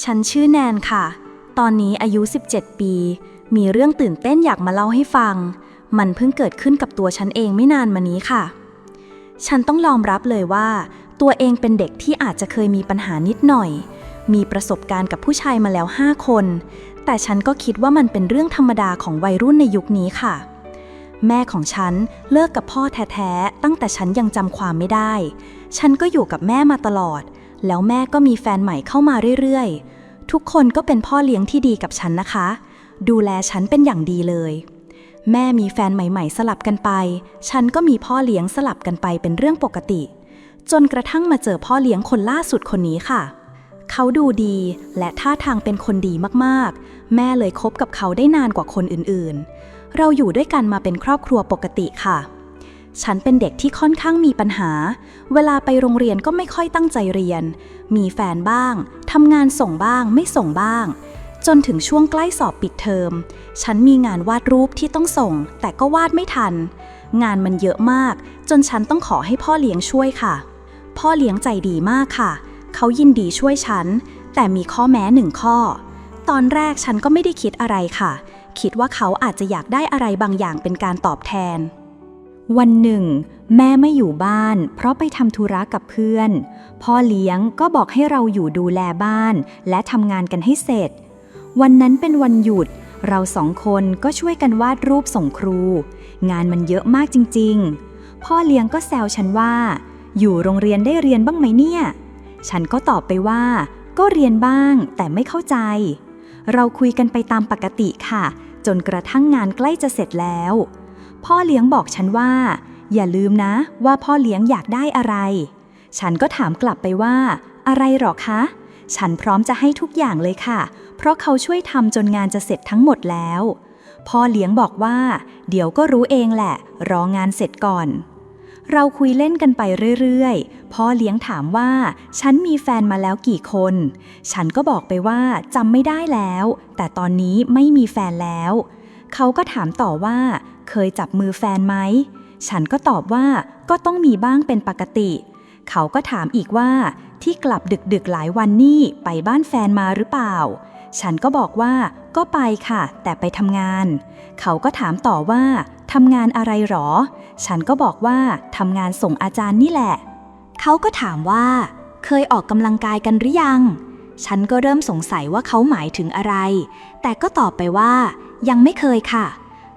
ฉันชื่อแนนค่ะ ตอนนี้อายุ 17 ปี มีเรื่องตื่นเต้นอยากมาเล่าให้ฟัง มันเพิ่งเกิดขึ้นกับตัวฉันเองไม่นานมานี้ค่ะ ฉันต้องยอมรับเลยว่า ตัวเองเป็นเด็กที่อาจจะเคยมีปัญหานิดหน่อย มีประสบการณ์กับผู้ชายมาแล้ว 5 คน แต่ฉันก็คิดว่ามันเป็นเรื่องธรรมดาของวัยรุ่นในยุคนี้ค่ะ แม่ของฉันเลิกกับพ่อแท้ๆ ตั้งแต่ฉันยังจำความไม่ได้ ฉันก็อยู่กับแม่มาตลอด แล้วแม่ก็มีแฟนใหม่เข้ามาเรื่อยๆ ทุกคนก็เป็นพ่อเลี้ยงที่ดีกับฉันนะคะ ดูแลฉันเป็นอย่างดีเลย แม่มีแฟนใหม่ๆ สลับกันไป ฉันก็มีพ่อเลี้ยงสลับกันไปเป็นเรื่องปกติ จนกระทั่งมาเจอพ่อเลี้ยงคนล่าสุดคนนี้ค่ะ เขาดูดีและท่าทางเป็นคนดีมากๆ แม่เลยคบกับเขาได้นานกว่าคนอื่นๆ เราอยู่ด้วยกันมาเป็นครอบครัวปกติค่ะ ฉันเป็นเด็กที่ค่อนข้างมีปัญหา เวลาไปโรงเรียนก็ไม่ค่อยตั้งใจเรียน มีแฟนบ้าง ทำงานส่งบ้าง ไม่ส่งบ้าง จนถึงช่วงใกล้สอบปิดเทอม ฉันมีงานวาดรูปที่ต้องส่ง แต่ก็วาดไม่ทัน งานมันเยอะมาก จนฉันต้องขอให้พ่อเลี้ยงช่วยค่ะ พ่อเลี้ยงใจดีมากค่ะ เขายินดีช่วยฉัน แต่มีข้อแม้หนึ่งข้อ ตอนแรกฉันก็ไม่ได้คิดอะไรค่ะ คิดว่าเขาอาจจะอยากได้อะไรบางอย่างเป็นการตอบแทน วันหนึ่ง แม่ไม่อยู่บ้าน เพราะไปทำธุระกับเพื่อน พ่อเลี้ยงก็บอกให้เราอยู่ดูแลบ้าน และทำงานกันให้เสร็จ วันนั้นเป็นวันหยุด เราสองคนก็ช่วยกันวาดรูปส่งครู งานมันเยอะมากจริง ๆ พ่อเลี้ยงก็แซวฉันว่า อยู่โรงเรียนได้เรียนบ้างไหมเนี่ย ฉันก็ตอบไปว่า ก็เรียนบ้างแต่ไม่เข้าใจ เราคุยกันไปตามปกติค่ะ จนกระทั่งงานใกล้จะเสร็จแล้ว พ่อเลี้ยงบอกฉันว่า อย่าลืมนะว่าพ่อเลี้ยงอยากได้อะไร ฉันก็ถามกลับไปว่า อะไรหรอคะ ฉันพร้อมจะให้ทุกอย่างเลยค่ะ เพราะเขาช่วยทำจนงานจะเสร็จทั้งหมดแล้ว พ่อเลี้ยงบอกว่า เดี๋ยวก็รู้เองแหละ รองานเสร็จก่อน เราคุยเล่นกันไปเรื่อยๆ พ่อเลี้ยงถามว่า ฉันมีแฟนมาแล้วกี่คน ฉันก็บอกไปว่าจำไม่ได้แล้ว แต่ตอนนี้ไม่มีแฟนแล้ว เขาก็ถามต่อว่า เคยจับมือแฟนไหม ฉันก็ตอบว่าก็ต้องมีบ้างเป็นปกติ เขาก็ถามอีกว่า ที่กลับดึกๆหลายวันนี่ไปบ้านแฟนมาหรือเปล่า ฉันก็บอกว่าก็ไปค่ะ แต่ไปทำงาน เขาก็ถามต่อว่าทำงานอะไรหรอ ฉันก็บอกว่าทำงานส่งอาจารย์นี่แหละ เขาก็ถามว่า เคยออกกำลังกายกันหรือยัง ฉันก็เริ่มสงสัยว่าเขาหมายถึงอะไร แต่ก็ตอบไปว่า ยังไม่เคยค่ะ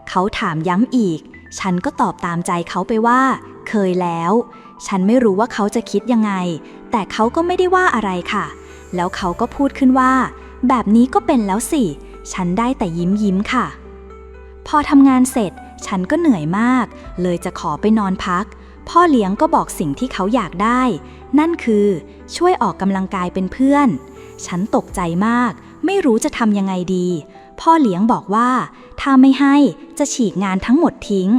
เขาถามย้ำอีก ฉันก็ตอบตามใจเขาไปว่า เคยแล้ว ฉันไม่รู้ว่าเขาจะคิดยังไง แต่เขาก็ไม่ได้ว่าอะไรค่ะ แล้วเขาก็พูดขึ้นว่า แบบนี้ก็เป็นแล้วสิ ฉันได้แต่ยิ้มยิ้มค่ะ พอทำงานเสร็จ ฉันก็เหนื่อยมาก เลยจะขอไปนอนพัก พ่อเลี้ยงก็บอกสิ่งที่เขาอยากได้ นั่นคือ ช่วยออกกำลังกายเป็นเพื่อน ฉันตกใจมาก ไม่รู้จะทำยังไงดี พ่อเลี้ยงบอกว่า ถ้าไม่ให้จะฉีกงานทั้งหมดทิ้ง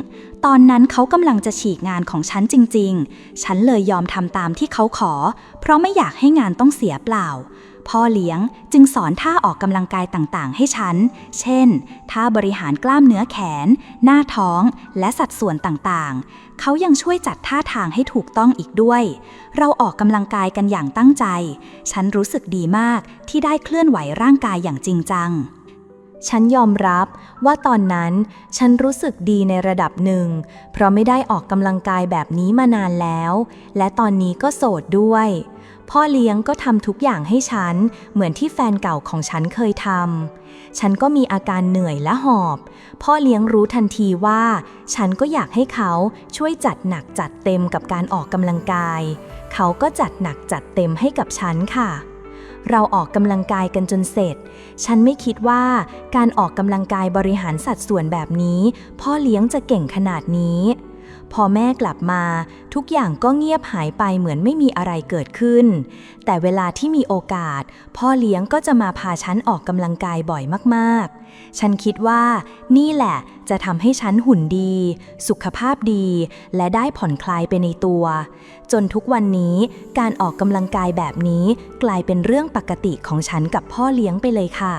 ตอนนั้นเขากำลังจะฉีกงานของฉันจริง ๆ ฉันเลยยอมทำตามที่เขาขอ เพราะไม่อยากให้งานต้องเสียเปล่า พ่อเลี้ยงจึงสอนท่าออกกำลังกายต่างๆ ให้ฉัน เช่น ท่าบริหารกล้ามเนื้อแขน หน้าท้อง และสัดส่วนต่างๆ เขายังช่วยจัดท่าทางให้ถูกต้องอีกด้วย เราออกกำลังกายกันอย่างตั้งใจ ฉันรู้สึกดีมากที่ได้เคลื่อนไหวร่างกายอย่างจริงจัง ฉันยอมรับว่าตอนนั้นฉันรู้สึกดีในระดับหนึ่ง เพราะไม่ได้ออกกำลังกายแบบนี้มานานแล้ว และตอนนี้ก็โสดด้วย พ่อเลี้ยงก็ทำทุกอย่างให้ฉัน เหมือนที่แฟนเก่าของฉันเคยทำ ฉันก็มีอาการเหนื่อยและหอบ พ่อเลี้ยงรู้ทันทีว่า ฉันก็อยากให้เขาช่วยจัดหนักจัดเต็มกับการออกกำลังกาย เขาก็จัดหนักจัดเต็มให้กับฉันค่ะ เราออกกำลังกายกันจนเสร็จ ฉันไม่คิดว่าการออกกำลังกายบริหารสัดส่วนแบบนี้ พ่อเลี้ยงจะเก่งขนาดนี้ พอแม่กลับมาทุกอย่างก็เงียบหายไปเหมือนไม่มีอะไรเกิดขึ้น แต่เวลาที่มีโอกาส พ่อเลี้ยงก็จะมาพาฉันออกกำลังกายบ่อยมากๆ ฉันคิดว่านี่แหละจะทำให้ฉันหุ่นดี สุขภาพดี และได้ผ่อนคลายไปในตัว จนทุกวันนี้การออกกำลังกายแบบนี้กลายเป็นเรื่องปกติของฉันกับพ่อเลี้ยงไปเลยค่ะ